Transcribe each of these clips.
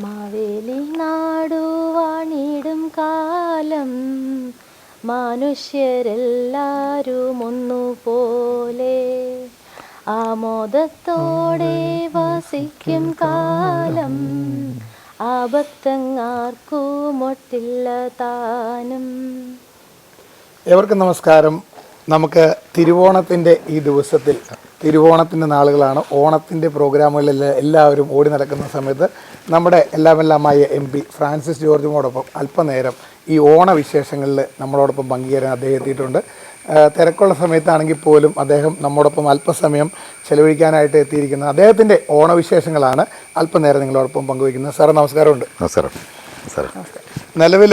മാവേലി നാടുവാണിടും കാലം. മനുഷ്യരെല്ലാരും ഒന്നുപോലെ ആമോദത്തോടെ വസിക്കും കാലം. ആപത്തങ്ങാർക്കുമൊട്ടില്ല താനും. ഏവർക്കും നമസ്കാരം. നമുക്ക് തിരുവോണത്തിന്റെ ഈ ദിവസത്തിൽ തിരുവോണത്തിന്റെ നാളുകളാണ്. ഓണത്തിന്റെ പ്രോഗ്രാമുകളിൽ എല്ലാവരും ഓടി നടക്കുന്ന സമയത്ത് നമ്മുടെ എല്ലാമെല്ലാമായ എം പി ഫ്രാൻസിസ് ജോർജുമോടൊപ്പം അല്പനേരം ഈ ഓണവിശേഷങ്ങളിൽ നമ്മളോടൊപ്പം പങ്കുചേരാൻ അദ്ദേഹം എത്തിയിട്ടുണ്ട് തിരക്കുള്ള സമയത്താണെങ്കിൽ പോലും അദ്ദേഹം നമ്മോടൊപ്പം അല്പസമയം ചെലവഴിക്കാനായിട്ട് എത്തിയിരിക്കുന്നത് അദ്ദേഹത്തിന്റെ ഓണവിശേഷങ്ങളാണ് അല്പനേരം നിങ്ങളോടൊപ്പം പങ്കുവയ്ക്കുന്നത്. സാർ നമസ്കാരമുണ്ട്. നമസ്കാരം. സാർ നിലവിൽ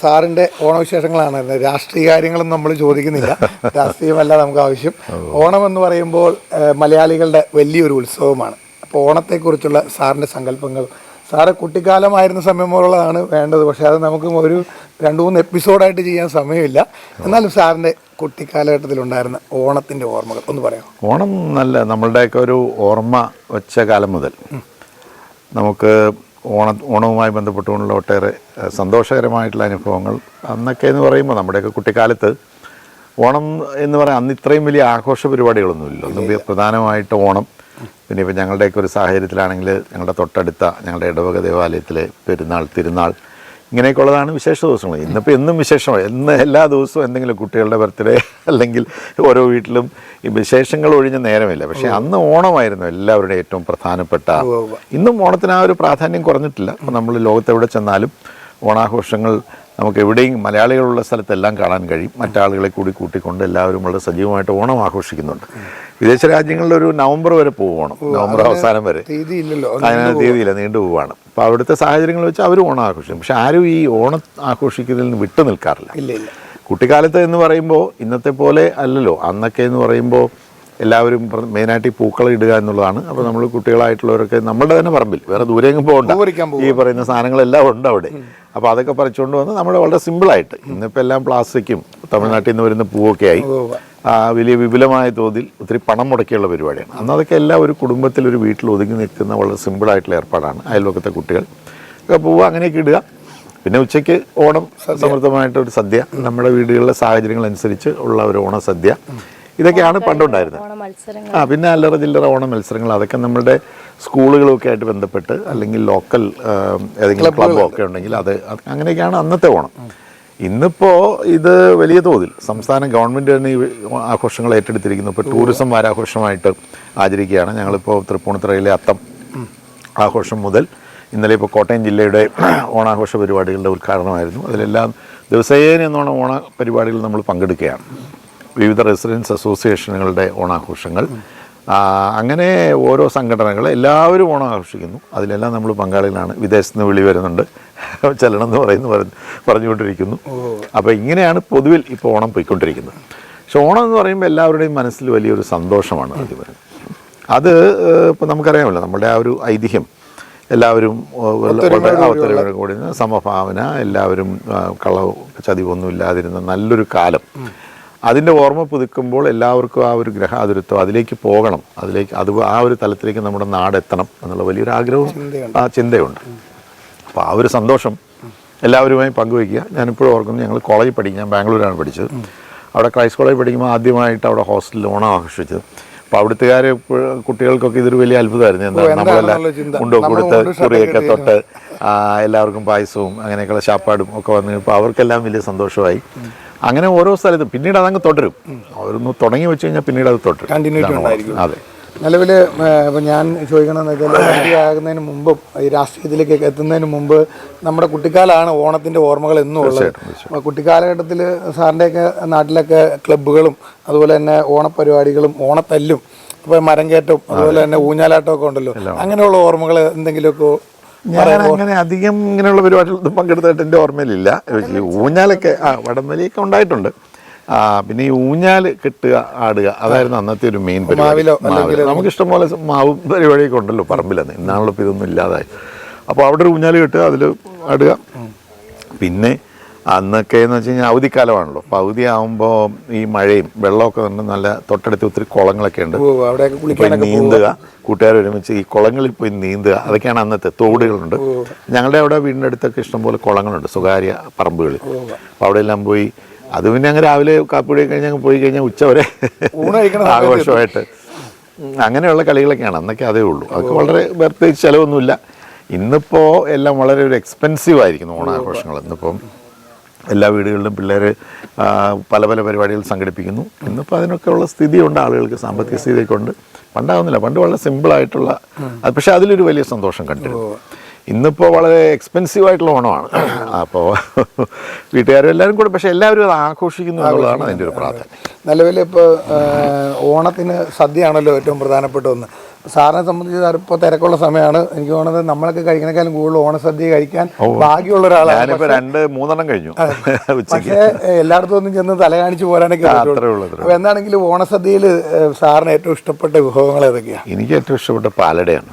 സാറിന്റെ ഓണവിശേഷങ്ങളാണ്. രാഷ്ട്രീയ കാര്യങ്ങളും നമ്മൾ ചോദിക്കുന്നില്ല. രാഷ്ട്രീയമല്ല നമുക്ക് ആവശ്യം. ഓണം എന്ന് പറയുമ്പോൾ മലയാളികളുടെ വലിയൊരു ഉത്സവമാണ്. അപ്പോൾ ഓണത്തെക്കുറിച്ചുള്ള സാറിന്റെ സങ്കല്പങ്ങൾ. സാറ് കുട്ടിക്കാലമായിരുന്ന സമയം പോലുള്ളതാണ് വേണ്ടത്. പക്ഷെ അത് നമുക്ക് ഒരു രണ്ട് മൂന്ന് എപ്പിസോഡായിട്ട് ചെയ്യാൻ സമയമില്ല. എന്നാലും സാറിന്റെ കുട്ടിക്കാലഘട്ടത്തിലുണ്ടായിരുന്ന ഓണത്തിന്റെ ഓർമ്മകൾ ഒന്ന് പറയാം ഓണം നല്ല നമ്മളുടെയൊക്കെ ഒരു ഓർമ്മ വെച്ച കാലം മുതൽ. നമുക്ക് ഓണ ഓണവുമായി ബന്ധപ്പെട്ടുകൊണ്ടുള്ള ഒട്ടേറെ സന്തോഷകരമായിട്ടുള്ള അനുഭവങ്ങൾ. അന്നൊക്കെ എന്ന് പറയുമ്പോൾ നമ്മുടെയൊക്കെ കുട്ടിക്കാലത്ത് ഓണം എന്ന് പറയാൻ അന്ന് ഇത്രയും വലിയ ആഘോഷ പരിപാടികളൊന്നുമില്ല. ഒന്നും പ്രധാനമായിട്ട് ഓണം. പിന്നെ ഇപ്പം ഞങ്ങളുടെയൊക്കെ ഒരു സാഹചര്യത്തിലാണെങ്കിൽ ഞങ്ങളുടെ തൊട്ടടുത്ത ഞങ്ങളുടെ ഇടവക ദേവാലയത്തിലെ പെരുന്നാൾ തിരുനാൾ ഇങ്ങനെയൊക്കെയുള്ളതാണ് വിശേഷ ദിവസങ്ങൾ. ഇന്നിപ്പോൾ എന്നും വിശേഷമാണ് എന്ന് എല്ലാ ദിവസവും എന്തെങ്കിലും കുട്ടികളുടെ ബർത്ത്ഡേ അല്ലെങ്കിൽ ഓരോ വീട്ടിലും ഈ വിശേഷങ്ങൾ ഒഴിഞ്ഞ നേരമില്ല. പക്ഷേ അന്ന് ഓണമായിരുന്നു എല്ലാവരുടെയും ഏറ്റവും പ്രധാനപ്പെട്ട ഇന്നും ഓണത്തിന് ആ ഒരു പ്രാധാന്യം കുറഞ്ഞിട്ടില്ല. അപ്പോൾ നമ്മൾ ലോകത്തെവിടെ ചെന്നാലും ഓണാഘോഷങ്ങൾ നമുക്ക് എവിടെയും മലയാളികളുള്ള സ്ഥലത്തെല്ലാം കാണാൻ കഴിയും. മറ്റാളുകളെ കൂടി കൂട്ടിക്കൊണ്ട് എല്ലാവരും വളരെ സജീവമായിട്ട് ഓണം ആഘോഷിക്കുന്നുണ്ട്. വിദേശ രാജ്യങ്ങളിൽ ഒരു നവംബർ വരെ പോവുകയാണ്. നവംബർ അവസാനം വരെ. അതിനകത്ത് തീയതിയില്ല നീണ്ടു പോവാണ് അപ്പോൾ അവിടുത്തെ സാഹചര്യങ്ങൾ വെച്ച് അവർ ഓണം ആഘോഷിക്കും. പക്ഷെ ആരും ഈ ഓണം ആഘോഷിക്കുന്നതിൽ നിന്ന് വിട്ടു നിൽക്കാറില്ല കുട്ടിക്കാലത്ത് എന്ന് പറയുമ്പോൾ ഇന്നത്തെ പോലെ അല്ലല്ലോ. അന്നൊക്കെ എന്ന് പറയുമ്പോൾ എല്ലാവരും മെയിനായിട്ട് ഈ പൂക്കൾ ഇടുക എന്നുള്ളതാണ്. അപ്പോൾ നമ്മൾ കുട്ടികളായിട്ടുള്ളവരൊക്കെ നമ്മുടെ തന്നെ പറമ്പിൽ. വേറെ ദൂരെയെങ്കിലും പോകണ്ട. ഈ പറയുന്ന സാധനങ്ങളെല്ലാം ഉണ്ട് അവിടെ. അപ്പോൾ അതൊക്കെ പറിച്ചുകൊണ്ട് വന്ന് നമ്മൾ വളരെ സിമ്പിളായിട്ട് ഇന്നിപ്പോൾ എല്ലാം പ്ലാസ്റ്റിക്കും തമിഴ്നാട്ടിൽ നിന്ന് വരുന്ന പൂവൊക്കെ ആയി ആ, വലിയ വിപുലമായ തോതിൽ ഒത്തിരി പണം മുടക്കിയുള്ള പരിപാടിയാണ്. അന്ന് അതൊക്കെ എല്ലാം ഒരു കുടുംബത്തിൽ ഒരു വീട്ടിൽ ഒതുങ്ങി നിൽക്കുന്ന വളരെ സിമ്പിളായിട്ടുള്ള ഏർപ്പാടാണ്. അയൽവക്കത്തെ കുട്ടികൾ. ഒക്കെ പൂവ് അങ്ങനെയൊക്കെ ഇടുക. പിന്നെ ഉച്ചയ്ക്ക് ഓണം സമൃദ്ധമായിട്ടൊരു സദ്യ. നമ്മുടെ വീടുകളിലെ സാഹചര്യങ്ങൾ അനുസരിച്ച് ഉള്ള ഒരു ഓണസദ്യ. ഇതൊക്കെയാണ് പണ്ടുണ്ടായിരുന്നത് ഓണ മത്സരങ്ങൾ. ആ പിന്നെ അല്ലറ ചില്ലറ ഓണ മത്സരങ്ങൾ. അതൊക്കെ നമ്മുടെ സ്കൂളുകളൊക്കെ ആയിട്ട് ബന്ധപ്പെട്ട് അല്ലെങ്കിൽ ലോക്കൽ ഏതെങ്കിലും ക്ലബ്ബോ ഒക്കെ ഉണ്ടെങ്കിൽ അത് അത് അങ്ങനെയൊക്കെയാണ് അന്നത്തെ ഓണം. ഇന്നിപ്പോൾ ഇത് വലിയ തോതിൽ സംസ്ഥാന ഗവൺമെന്റ് തന്നെ ഈ ആഘോഷങ്ങൾ ഏറ്റെടുത്തിരിക്കുന്നു. ഇപ്പോൾ ടൂറിസം വാരാഘോഷമായിട്ട് ആചരിക്കുകയാണ്. ഞങ്ങളിപ്പോൾ തൃപ്പൂണിത്തുറയിലെ അത്തം ആഘോഷം മുതൽ ഇന്നലെ ഇപ്പോൾ കോട്ടയം ജില്ലയുടെ ഓണാഘോഷ പരിപാടികളുടെ ഉദ്ഘാടനമായിരുന്നു. അതിലെല്ലാം ദിവസേന എന്നോണം ഓണ പരിപാടികൾ നമ്മൾ പങ്കെടുക്കുകയാണ്. വിവിധ റെസിഡൻസ് അസോസിയേഷനുകളുടെ ഓണാഘോഷങ്ങൾ. അങ്ങനെ ഓരോ സംഘടനകൾ എല്ലാവരും ഓണം ആഘോഷിക്കുന്നു അതിലെല്ലാം നമ്മൾ പങ്കാളികളാണ്. വിദേശത്ത് നിന്ന് വിളി വരുന്നുണ്ട്. ചെല്ലണം എന്ന് പറയുന്നു പറഞ്ഞു പറഞ്ഞുകൊണ്ടിരിക്കുന്നു. അപ്പോൾ ഇങ്ങനെയാണ് പൊതുവിൽ ഇപ്പോൾ ഓണം പോയിക്കൊണ്ടിരിക്കുന്നത്. പക്ഷെ ഓണം എന്ന് പറയുമ്പോൾ എല്ലാവരുടെയും മനസ്സിൽ വലിയൊരു സന്തോഷമാണ് അത് വരുന്നത്. അത് ഇപ്പോൾ നമുക്കറിയാമല്ലോ നമ്മുടെ ആ ഒരു ഐതിഹ്യം. എല്ലാവരും ഒത്തൊരുമയോടെ കൂടി സമഭാവന എല്ലാവരും കളവ് ചതിവൊന്നും ഇല്ലാതിരുന്ന നല്ലൊരു കാലം. അതിന്റെ ഓർമ്മ പുതുക്കുമ്പോൾ എല്ലാവർക്കും ആ ഒരു ഗ്രഹാതുരത്വം അതിലേക്ക് പോകണം. അതിലേക്ക് അത് ആ ഒരു തലത്തിലേക്ക് നമ്മുടെ നാട് എത്തണം എന്നുള്ള വലിയൊരു ആഗ്രഹവും ആ ചിന്തയുണ്ട്. അപ്പോൾ ആ ഒരു സന്തോഷം എല്ലാവരുമായി പങ്കുവയ്ക്കുക. ഞാനിപ്പോഴും ഓർക്കുന്നു ഞങ്ങൾ കോളേജിൽ പഠിക്കും ഞാൻ ബാംഗ്ലൂരാണ് പഠിച്ചത്. അവിടെ ക്രൈസ്റ്റ് കോളേജ് പഠിക്കുമ്പോൾ ആദ്യമായിട്ട് അവിടെ ഹോസ്റ്റലിൽ ഓണം ആഘോഷിച്ചത്. അപ്പോൾ അവിടുത്തുകാർ കുട്ടികൾക്കൊക്കെ ഇതൊരു വലിയ അത്ഭുതമായിരുന്നു. എന്താ നമ്മളെല്ലാം ഉണ്ടോ? കൊടുത്ത് കുറിയൊക്കെ തൊട്ട് എല്ലാവർക്കും പായസവും അങ്ങനെയൊക്കെയുള്ള ശാപ്പാടും ഒക്കെ വന്നു ഇപ്പോൾ അവർക്കെല്ലാം വലിയ സന്തോഷമായി. അങ്ങനെ ഓരോ സ്ഥലത്തും. പിന്നീട് അതങ്ങ് തുടരും. അവരൊന്ന് തുടങ്ങി വെച്ച് കഴിഞ്ഞാൽ പിന്നീട് അത് തുടരും. കണ്ടിന്യൂറ്റി ഉണ്ടായിരിക്കും. അതെ. നിലവിൽ ഇപ്പം ഞാൻ ചോദിക്കണമെന്ന് വെച്ചാൽ രാഷ്ട്രീയമാകുന്നതിന് മുമ്പും ഈ രാഷ്ട്രീയത്തിലേക്ക് എത്തുന്നതിന് മുമ്പ് നമ്മുടെ കുട്ടിക്കാലമാണ് ഓണത്തിന്റെ ഓർമ്മകൾ എന്നും ഉള്ളത്. അപ്പോൾ കുട്ടിക്കാലഘട്ടത്തിൽ സാറിന്റെയൊക്കെ നാട്ടിലൊക്കെ ക്ലബ്ബുകളും അതുപോലെ തന്നെ ഓണപരിപാടികളും ഓണത്തല്ലും ഇപ്പോൾ മരം കയറ്റവും അതുപോലെ തന്നെ ഊഞ്ഞാലാട്ടമൊക്കെ ഉണ്ടല്ലോ. അങ്ങനെയുള്ള ഓർമ്മകൾ എന്തെങ്കിലുമൊക്കെ ഞാൻ അങ്ങനെ അധികം ഇങ്ങനെയുള്ള പരിപാടികളൊന്നും പങ്കെടുത്തായിട്ട് എന്റെ ഓർമ്മയിലില്ല. ഈ ഊഞ്ഞാലൊക്കെ ആ വടംവലിയൊക്കെ ഉണ്ടായിട്ടുണ്ട്. ആ പിന്നെ ഈ ഊഞ്ഞാൽ കെട്ടുക ആടുക അതായിരുന്നു അന്നത്തെ ഒരു മെയിൻ പരിപാടി. നമുക്ക് ഇഷ്ടംപോലെ മാവ് പരിപാടിയൊക്കെ ഉണ്ടല്ലോ പറമ്പിലെന്ന്. ഇന്നാണല്ലോ ഇപ്പം ഇതൊന്നും ഇല്ലാതായി. അപ്പോൾ അവിടെ ഒരു ഊഞ്ഞാൽ കെട്ടുക അതിൽ ആടുക. പിന്നെ അന്നൊക്കെ എന്ന് വെച്ച് കഴിഞ്ഞാൽ അവധിക്കാലമാണല്ലോ. അപ്പോൾ അവധി ആകുമ്പോൾ ഈ മഴയും വെള്ളമൊക്കെ ഉണ്ട്. നല്ല തൊട്ടടുത്ത് ഒത്തിരി കുളങ്ങളൊക്കെ ഉണ്ട്. പോയി നീന്തുക. കൂട്ടുകാർ ഒരുമിച്ച് ഈ കുളങ്ങളിൽ പോയി നീന്തുക. അതൊക്കെയാണ് അന്നത്തെ തോടുകളുണ്ട്. ഞങ്ങളുടെ അവിടെ വീടിന്റെ അടുത്തൊക്കെ ഇഷ്ടംപോലെ കുളങ്ങളുണ്ട്. സ്വകാര്യ പറമ്പുകളിൽ. അപ്പോൾ അവിടെ എല്ലാം പോയി. അത് പിന്നെ അങ്ങ് രാവിലെ കാപ്പിടി കഴിഞ്ഞ് അങ്ങ് പോയി കഴിഞ്ഞാൽ ഉച്ച വരെ ആഘോഷമായിട്ട്. അങ്ങനെയുള്ള കളികളൊക്കെയാണ്. അന്നൊക്കെ അതേ ഉള്ളൂ. അതൊക്കെ വളരെ വെറുതെ ചിലവൊന്നുമില്ല. ഇന്നിപ്പോൾ എല്ലാം വളരെ ഒരു എക്സ്പെൻസീവ് ആയിരിക്കുന്നു ഓണാഘോഷങ്ങൾ. ഇന്നിപ്പം എല്ലാ വീടുകളിലും പിള്ളേർ പല പല പരിപാടികൾ സംഘടിപ്പിക്കുന്നു. ഇന്നിപ്പോൾ അതിനൊക്കെയുള്ള സ്ഥിതി സ്ഥിതിയുണ്ട് ആളുകൾക്ക് സാമ്പത്തിക സ്ഥിതിയൊക്കെ ഉണ്ട് പണ്ടാവുന്നില്ല പണ്ട് വളരെ സിമ്പിളായിട്ടുള്ള അത് പക്ഷേ അതിലൊരു വലിയ സന്തോഷം കണ്ടിരുന്നു. ഇന്നിപ്പോൾ വളരെ എക്സ്പെൻസീവ് ആയിട്ടുള്ള ഓണമാണ്. അപ്പോൾ വീട്ടുകാരും എല്ലാവരും കൂടെ പക്ഷേ എല്ലാവരും അത് ആഘോഷിക്കുന്നു എന്നുള്ളതാണ് അതിന്റെ ഒരു പ്രാധാന്യം. നിലവിൽ ഇപ്പോൾ ഓണത്തിന് സദ്യയാണല്ലോ ഏറ്റവും പ്രധാനപ്പെട്ട ഒന്ന്. സാറിനെ സംബന്ധിച്ച് ഇപ്പോൾ തിരക്കുള്ള സമയമാണ് എനിക്ക് തോന്നുന്നത് നമ്മളൊക്കെ കഴിക്കണേക്കാളും കൂടുതൽ ഓണസദ്യ കഴിക്കാൻ ഭാഗ്യമുള്ള ഒരാളാണ്. രണ്ട് മൂന്നെണ്ണം കഴിഞ്ഞു. പക്ഷേ എല്ലായിടത്തും ഒന്നും ചെന്ന് തല കാണിച്ച് പോരാനൊക്കെ അപ്പോൾ എന്താണെങ്കിലും ഓണസദ്യയിൽ സാറിന് ഏറ്റവും ഇഷ്ടപ്പെട്ട വിഭവങ്ങൾ ഏതൊക്കെയാണ് എനിക്ക് ഏറ്റവും ഇഷ്ടപ്പെട്ട പാലടയാണ്.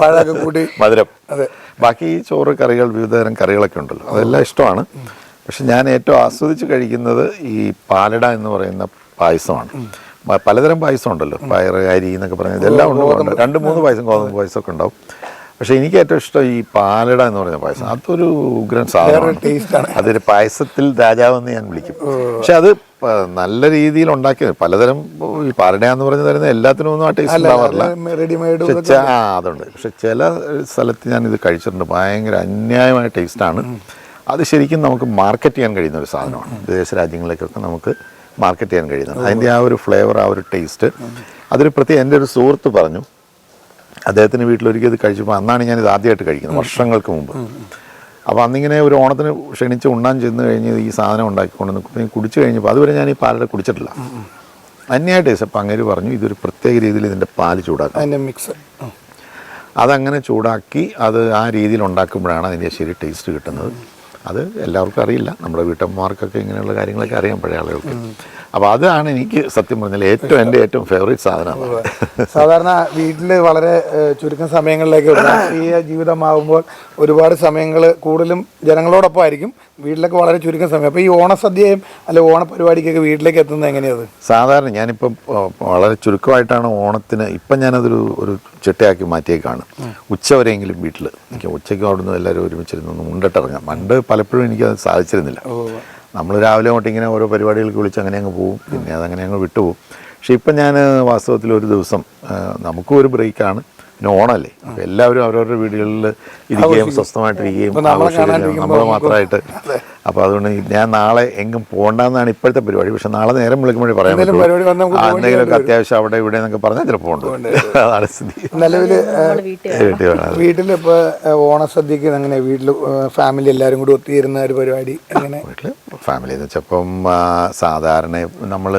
പഴമൊക്കെ കൂട്ടി. മധുരം. അതെ. ബാക്കി ചോറ് കറികൾ വിവിധതരം കറികളൊക്കെ ഉണ്ടല്ലോ. അതെല്ലാം ഇഷ്ടമാണ്. പക്ഷെ ഞാൻ ഏറ്റവും ആസ്വദിച്ച് കഴിക്കുന്നത് ഈ പാലട എന്ന് പറയുന്ന പായസമാണ്. പലതരം പായസം ഉണ്ടല്ലോ. പയറ് അരി എന്നൊക്കെ പറഞ്ഞാൽ ഇതെല്ലാം ഉണ്ട്. രണ്ട് മൂന്ന് പായസം ഗോതമ്പ് പായസമൊക്കെ ഉണ്ടാവും. പക്ഷെ എനിക്ക് ഏറ്റവും ഇഷ്ടം ഈ പാലട എന്ന് പറയുന്ന പായസം. അതൊരു ഉഗ്രൻ സാധനമാണ്. അതൊരു പായസത്തിൽ രാജാവെന്ന് ഞാൻ വിളിക്കും. പക്ഷെ അത് നല്ല രീതിയിൽ ഉണ്ടാക്കി പലതരം ഈ പാലട എന്ന് പറഞ്ഞു തരുന്ന എല്ലാത്തിനും ഒന്നും ആ ടേസ്റ്റ് ഉണ്ടാവാറില്ല. ആ അതുണ്ട്. പക്ഷെ ചില സ്ഥലത്ത് ഞാൻ ഇത് കഴിച്ചിട്ടുണ്ട്. ഭയങ്കര അന്യായമായ ടേസ്റ്റാണ്. അത് ശരിക്കും നമുക്ക് മാർക്കറ്റ് ചെയ്യാൻ കഴിയുന്ന ഒരു സാധനമാണ്. വിദേശ രാജ്യങ്ങളിലേക്കൊക്കെ നമുക്ക് മാർക്കറ്റ് ചെയ്യാൻ കഴിയുന്നത്. അതിന്റെ ആ ഒരു ഫ്ലേവർ ആ ഒരു ടേസ്റ്റ് അതൊരു പ്രത്യേകം എന്റെ ഒരു സുഹൃത്ത് പറഞ്ഞു അദ്ദേഹത്തിന് വീട്ടിലൊരിക്കൽ ഇത് കഴിച്ചപ്പോൾ അന്നാണ് ഞാൻ ഇത് ആദ്യമായിട്ട് കഴിക്കുന്നത് വർഷങ്ങൾക്ക് മുമ്പ്. അപ്പോൾ അന്നിങ്ങനെ ഒരു ഓണത്തിന് ക്ഷണിച്ച് ഉണ്ണാൻ ചെന്ന് കഴിഞ്ഞ് ഈ സാധനം ഉണ്ടാക്കിക്കൊണ്ട് കുടിച്ചു കഴിഞ്ഞപ്പോൾ അതുവരെ ഞാൻ ഈ പാലട കുടിച്ചിട്ടില്ല. അന്യായ ടേസ്റ്റ് അപ്പം അങ്ങനെ പറഞ്ഞു ഇതൊരു പ്രത്യേക രീതിയിൽ ഇതിന്റെ പാൽ ചൂടാക്കാം അതിന്റെ മിക്സ് അതങ്ങനെ ചൂടാക്കി അത് ആ രീതിയിൽ ഉണ്ടാക്കുമ്പോഴാണ് അതിന്റെ ശരി ടേസ്റ്റ് കിട്ടുന്നത്. അത് എല്ലാവർക്കും അറിയില്ല. നമ്മുടെ വീട്ടമ്മമാർക്കൊക്കെ ഇങ്ങനെയുള്ള കാര്യങ്ങളൊക്കെ അറിയാം പഴയ ആളുകൾക്ക്. അപ്പോൾ അതാണ് എനിക്ക് സത്യം പറഞ്ഞാൽ ഏറ്റവും എന്റെ ഏറ്റവും ഫേവറേറ്റ് സാധനമാണ്. സാധാരണ വീട്ടിൽ വളരെ ചുരുക്കം സമയങ്ങളിലേക്ക് രാഷ്ട്രീയ ജീവിതമാകുമ്പോൾ ഒരുപാട് സമയങ്ങൾ കൂടുതലും ജനങ്ങളോടൊപ്പം ആയിരിക്കും. വീട്ടിലൊക്കെ വളരെ ചുരുക്കം സമയം. അപ്പോൾ ഈ ഓണസദ്യയും അല്ലെ ഓണപരിപാടിക്കൊക്കെ വീട്ടിലേക്ക് എത്തുന്നത് എങ്ങനെയത് സാധാരണ ഞാനിപ്പം വളരെ ചുരുക്കമായിട്ടാണ് ഓണത്തിന് ഇപ്പം ഞാനതൊരു ഒരു ചിട്ടയാക്കി മാറ്റിയേക്കാണ്. ഉച്ചവരെയെങ്കിലും വീട്ടിൽ എനിക്ക് ഉച്ചയ്ക്ക് അവിടുന്ന് എല്ലാവരും ഒരുമിച്ചിരുന്ന് മുണ്ടിട്ടിറങ്ങാം. പണ്ട് പലപ്പോഴും എനിക്കത് സാധിച്ചിരുന്നില്ല. നമ്മൾ രാവിലെ തൊട്ട് ഇങ്ങനെ ഓരോ പരിപാടികൾക്ക് വിളിച്ച് അങ്ങനെ അങ്ങ് പോവും. പിന്നെ അതങ്ങനെ അങ്ങ് വിട്ടുപോകും പക്ഷേ ഇപ്പം ഞാൻ വാസ്തവത്തിൽ ഒരു ദിവസം നമുക്കും ഒരു ബ്രേക്കാണ് പിന്നെ ഓണമല്ലേ? അപ്പോൾ എല്ലാവരും അവരവരുടെ വീടുകളിൽ ഇരിക്കുകയും സ്വസ്ഥമായിട്ടിരിക്കുകയും ആഘോഷിക്കുകയും നമ്മൾ മാത്രമായിട്ട്. അപ്പോൾ അതുകൊണ്ട് ഞാൻ നാളെ എങ്ങും പോകണ്ടെന്നാണ് ഇപ്പോഴത്തെ പരിപാടി. പക്ഷെ നാളെ നേരം വിളിക്കുമ്പോഴേ പറയാൻ എന്തെങ്കിലുമൊക്കെ അത്യാവശ്യം അവിടെ ഇവിടെ എന്നൊക്കെ പറഞ്ഞാൽ ചിലപ്പോൾ ഉണ്ട് അതാണ് സ്ഥിതി. നിലവിൽ. വീട്ടിൽ ഇപ്പോൾ ഓണസദ്യക്ക് അങ്ങനെ വീട്ടിൽ ഫാമിലി എല്ലാവരും കൂടി ഒത്തുചേരുന്ന ഒരു പരിപാടി അങ്ങനെ വീട്ടിൽ ഫാമിലി എന്ന് വെച്ചപ്പം സാധാരണ നമ്മൾ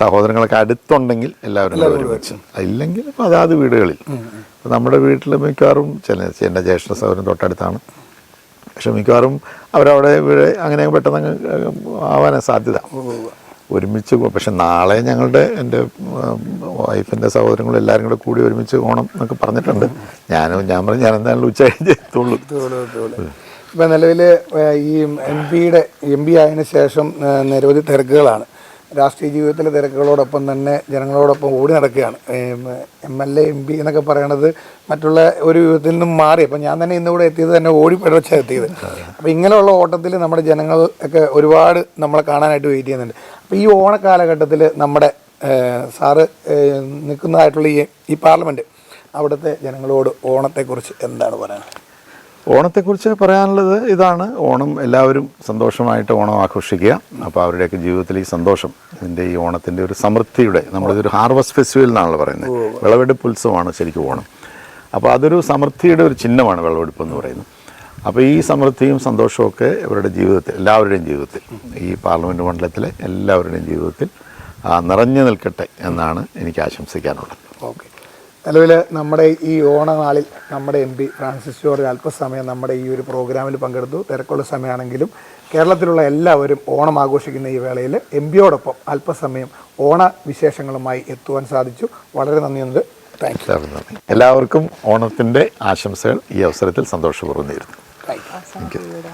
സഹോദരങ്ങളൊക്കെ അടുത്തുണ്ടെങ്കിൽ എല്ലാവരും ഇല്ലെങ്കിൽ അതാത് വീടുകളിൽ. നമ്മുടെ വീട്ടിൽ മിക്കവാറും ചില എന്റെ ജ്യേഷ്ഠ സഹോദരൻ തൊട്ടടുത്താണ്. പക്ഷെ മിക്കവാറും അവരവിടെ ഇവിടെ അങ്ങനെ പെട്ടെന്ന് ആവാനാണ് ആവാനാ സാധ്യത. ഒരുമിച്ച് പക്ഷെ നാളെ ഞങ്ങളുടെ എന്റെ വൈഫിന്റെ സഹോദരങ്ങളും എല്ലാവരും കൂടെ കൂടി ഒരുമിച്ച് ഓണം എന്നൊക്കെ പറഞ്ഞിട്ടുണ്ട്. ഞാനും ഞാൻ പറഞ്ഞു ഞാൻ എന്തായാലും ഉച്ച കഴിഞ്ഞ് എത്തുള്ളൂ. ഇപ്പം നിലവിൽ ഈ എം പിയുടെ എം പി ആയതിനു ശേഷം നിരവധി തിരക്കുകളാണ്. രാഷ്ട്രീയ ജീവിതത്തിലെ തിരക്കുകളോടൊപ്പം തന്നെ ജനങ്ങളോടൊപ്പം ഓടി നടക്കുകയാണ്. M L A M P എന്നൊക്കെ പറയണത് മറ്റുള്ള ഒരു വിധത്തിൽ നിന്നും മാറി. അപ്പം ഞാൻ തന്നെ ഇന്നിവിടെ എത്തിയത് തന്നെ ഓടി പിഴച്ചാണ് എത്തിയത്. അപ്പം ഇങ്ങനെയുള്ള ഓട്ടത്തിൽ നമ്മുടെ ജനങ്ങൾ ഒക്കെ ഒരുപാട് നമ്മളെ കാണാനായിട്ട് വെയിറ്റ് ചെയ്യുന്നുണ്ട്. അപ്പോൾ ഈ ഓണക്കാലഘട്ടത്തിൽ നമ്മുടെ സാറ് നിൽക്കുന്നതായിട്ടുള്ള ഈ ഈ പാർലമെന്റ് അവിടുത്തെ ജനങ്ങളോട് ഓണത്തെക്കുറിച്ച് എന്താണ് പറയാനുള്ളത്? ഓണത്തെക്കുറിച്ച് പറയാനുള്ളത് ഇതാണ്. ഓണം എല്ലാവരും സന്തോഷമായിട്ട് ഓണം ആഘോഷിക്കുക. അപ്പോൾ അവരുടെയൊക്കെ ജീവിതത്തിൽ ഈ സന്തോഷം ഇതിന്റെ ഈ ഓണത്തിന്റെ ഒരു സമൃദ്ധിയുടെ നമ്മളിതൊരു ഹാർവസ്റ്റ് ഫെസ്റ്റിവൽ എന്നാണല്ലോ പറയുന്നത്. വിളവെടുപ്പ് ഉത്സവമാണ് ശരിക്കും ഓണം. അപ്പോൾ അതൊരു സമൃദ്ധിയുടെ ഒരു ചിഹ്നമാണ് വിളവെടുപ്പ് എന്ന് പറയുന്നത്. അപ്പോൾ ഈ സമൃദ്ധിയും സന്തോഷവും ഒക്കെ ഇവരുടെ ജീവിതത്തിൽ എല്ലാവരുടെയും ജീവിതത്തിൽ ഈ പാർലമെന്റ് മണ്ഡലത്തിലെ എല്ലാവരുടെയും ജീവിതത്തിൽ നിറഞ്ഞു നിൽക്കട്ടെ എന്നാണ് എനിക്ക് ആശംസിക്കാനുള്ളത്. ഓക്കെ. നിലവിൽ നമ്മുടെ ഈ ഓണനാളിൽ നമ്മുടെ എം പി ഫ്രാൻസിസ് ജോർജ് അല്പസമയം നമ്മുടെ ഈ ഒരു പ്രോഗ്രാമിൽ പങ്കെടുത്തു. തിരക്കുള്ള സമയമാണെങ്കിലും കേരളത്തിലുള്ള എല്ലാവരും ഓണം ആഘോഷിക്കുന്ന ഈ വേളയിൽ എം പിയോടൊപ്പം അല്പസമയം ഓണ വിശേഷങ്ങളുമായി എത്തുവാൻ സാധിച്ചു. വളരെ നന്ദിയുണ്ട്. താങ്ക് യു എല്ലാവർക്കും ഓണത്തിന്റെ ആശംസകൾ ഈ അവസരത്തിൽ സന്തോഷപൂർവം നേരുന്നു. Thank you